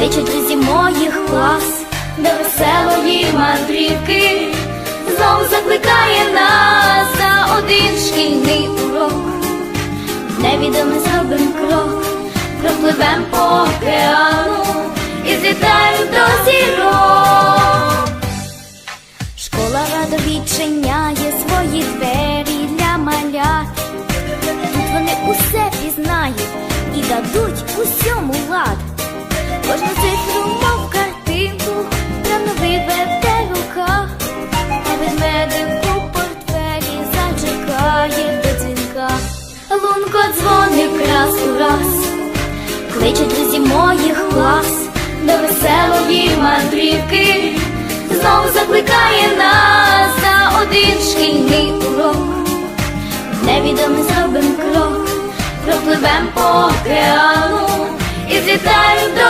кличуть друзі моїх клас до веселої мандрівки. Знов закликає нас за один шкільний урок. Невідомий зробим крок, пропливем по океану і злітаємо до зірок. Школа радо відчиняє свої двері для малят. Тут вони усе пізнають і дадуть усьому лад. Кожну цифру, мов картинку, правно виведе рука, а ведмедик у портфелі зачекає до дзвінка. Лунко дзвоник раз у раз, кличе друзі моїх клас до веселої мандрівки, знов закликає нас за один шкільний урок. Невідомий зробим крок, пропливем по океану і злітаємо до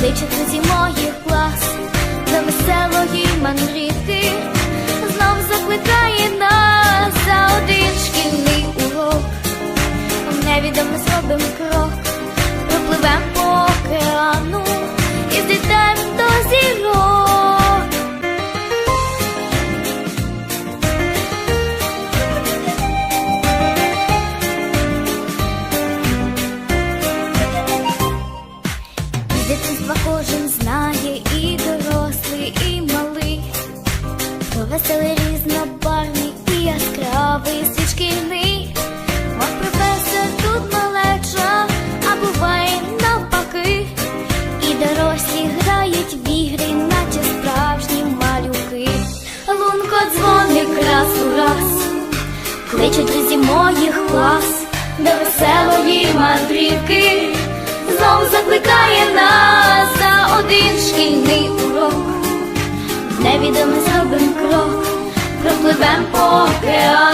кличе друзі моїх клас до веселої мандрівки, знов закликає нас за один шкільний урок. Невідомо зробим крок, кличуть друзі моїх клас до веселої мандрівки. Знов закликає нас за один шкільний урок. Невідомий зробим крок, пропливем по океану